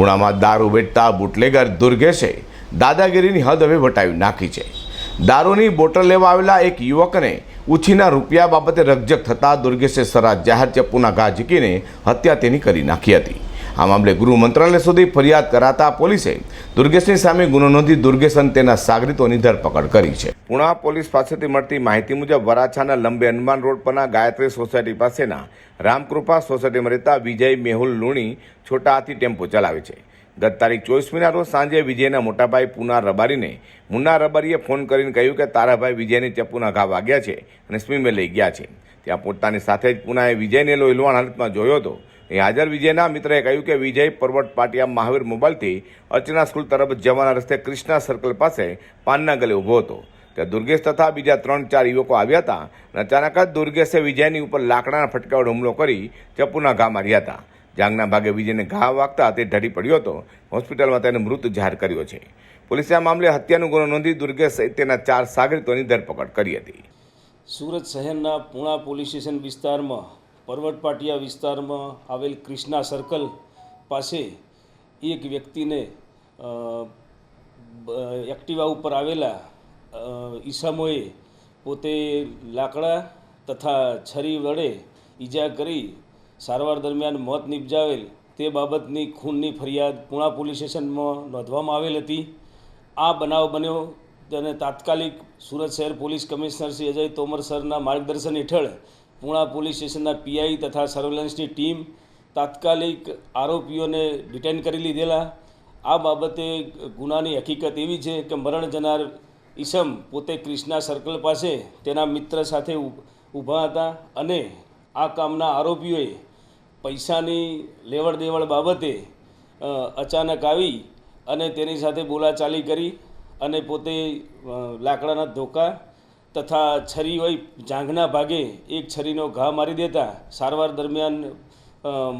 પુણામાં દારૂ વેચતા બુટલેગર દુર્ગેશે દાદાગીરીની હદ હવે વટાવી નાખી છે. દારૂની બોટલ લેવા આવેલા એક યુવકને ઉછીના રૂપિયા બાબતે રકજક થતાં દુર્ગેશે સરા જાહેર ચપ્પુના ઘા ઝીકીને હત્યા તેની કરી નાખી હતી. આ મામલે ગૃહ મંત્રાલય સુધી ફરિયાદ કરાતા પોલીસે દુર્ગેશની સામે ગુનો નોંધી દુર્ગેશ અને તેના સાગરીતોની ધરપકડ કરી છે. પુણા પોલીસ પાસેથી મળતી માહિતી મુજબ વરાછાના લંબે હનુમાન રોડ પરના ગાયત્રી સોસાયટી પાસેના રામકૃપા સોસાયટીમાં રહેતા વિજય મેહુલ લુણી છોટા હાથી ટેમ્પો ચલાવે છે. ગત તારીખ ચોવીસમીના રોજ સાંજે વિજયના મોટાભાઈ પુના રબારીને મુન્ના રબારીએ ફોન કરીને કહ્યું કે તારાભાઈ વિજયને ચપ્પુના ઘા વાગ્યા છે અને સ્વિમે લઈ ગયા છે. ત્યાં પોતાની સાથે જ પુનાએ વિજયને લોહીલવાણ હાલતમાં જોયો હતો. હાજર વિજયના મિત્રએ કહ્યું કે વિજય પરવટ પાટિયા મહાવીર મોબાઈલથી અર્ચના સ્કૂલ તરફ જવાના રસ્તે ક્રિષ્ના સર્કલ પાસે પાનના ગલે ઊભો હતો. ત્યાં દુર્ગેશ તથા બીજા ત્રણ ચાર યુવકો આવ્યા હતા અને અચાનક જ દુર્ગેશે વિજયની ઉપર લાકડાના ફટકાવડ હુમલો કરી ચપ્પુના ઘા માર્યા હતા. જાંગના ભાગે વિજયને ઘા વાગતા તે ઢળી પડ્યો હતો. હોસ્પિટલમાં તેને મૃત જાહેર કર્યો છે. પોલીસે આ મામલે હત્યાનો ગુનો નોંધી દુર્ગેશ સહિત તેના ચાર સાગરીતોની ધરપકડ કરી હતી. સુરત શહેરના પૂણા પોલીસ સ્ટેશન વિસ્તારમાં પર્વત પાટિયા વિસ્તારમાં આવેલ ક્રિષ્ના સર્કલ પાસે એક વ્યક્તિને એક્ટિવા ઉપર આવેલા ઈસામોએ પોતે લાકડા તથા છરી વડે ઈજા કરી સારવાર દરમિયાન મોત નિપજાવેલ તે બાબતની ખૂનની ફરિયાદ પૂણા પોલીસ સ્ટેશનમાં નોંધવામાં આવેલ હતી. આ બનાવ બન્યો તેને તાત્કાલિક સુરત શહેર પોલીસ કમિશનર શ્રી અજય તોમર સરના માર્ગદર્શન હેઠળ પૂણા પોલીસ સ્ટેશનના પીઆઈ તથા સર્વેલન્સની ટીમ તાત્કાલિક આરોપીઓને ડિટેન કરી લીધેલા. આ બાબતે ગુનાની હકીકત એવી છે કે મરણ જનાર ઈસમ પોતે ક્રિષ્ના સર્કલ પાસે તેના મિત્ર સાથે ઊભા હતા અને આ કામના આરોપીઓએ પૈસાની લેવડ દેવડ બાબતે અચાનક આવી અને તેની સાથે બોલાચાલી કરી અને પોતે લાકડાના ધોકા તથા છરી હોય જાંઘના ભાગે એક છરીનો ઘા મારી દેતા સારવાર દરમિયાન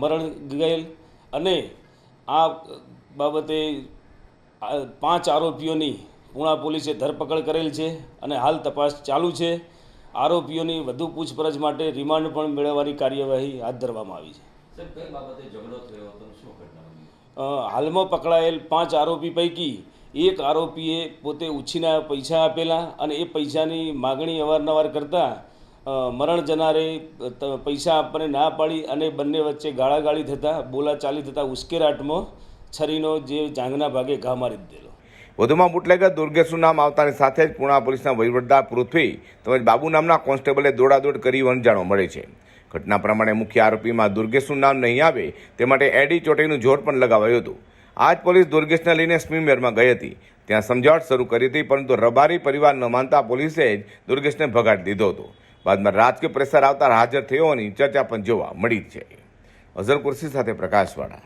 મરણ ગયેલ અને આ બાબતે પાંચ આરોપીઓની પૂણા પોલીસે ધરપકડ કરેલ છે અને હાલ તપાસ ચાલુ છે. આરોપીઓની વધુ પૂછપરછ માટે રિમાન્ડ પણ મેળવવાની કાર્યવાહી હાથ ધરવામાં આવી છે. હાલમાં પકડાયેલ પાંચ આરોપી પૈકી એક આરોપીએ પોતે ઉછીના પૈસા આપેલા અને એ પૈસાની માગણી અવારનવાર કરતાં મરણ જનારે પૈસા આપવાને ના પાડી અને બંને વચ્ચે ગાળાગાળી થતાં, બોલાચાલી થતાં ઉશ્કેરાટમાં છરીનો જે જાંગના ભાગે ઘા મારી દીધેલો. વધુમાં બુટલેગર દુર્ગેશનું નામ આવતાની સાથે જ પુણા પોલીસના વહીવટદાર પૃથ્વી તેમજ બાબુ નામના કોન્સ્ટેબલે દોડાદોડ કરી હોવાનું જાણવા મળે છે. ઘટના પ્રમાણે મુખ્ય આરોપીમાં દુર્ગેશનું નામ નહીં આવે તે માટે એડી ચોટીનું જોર પણ લગાવાયું હતું. આ જ પોલીસ દુર્ગેશને લઈને સ્મીમેરમાં ગઈ હતી. ત્યાં સમજાવટ શરૂ કરી હતી, પરંતુ રબારી પરિવાર ન માનતા પોલીસે જ દુર્ગેશને ભગાડી દીધો હતો. બાદમાં રાજકીય પ્રેશર આવતા હાજર થયો હોવાની ચર્ચા પણ જોવા મળી છે. અઝર કુર્સી સાથે પ્રકાશવાળા.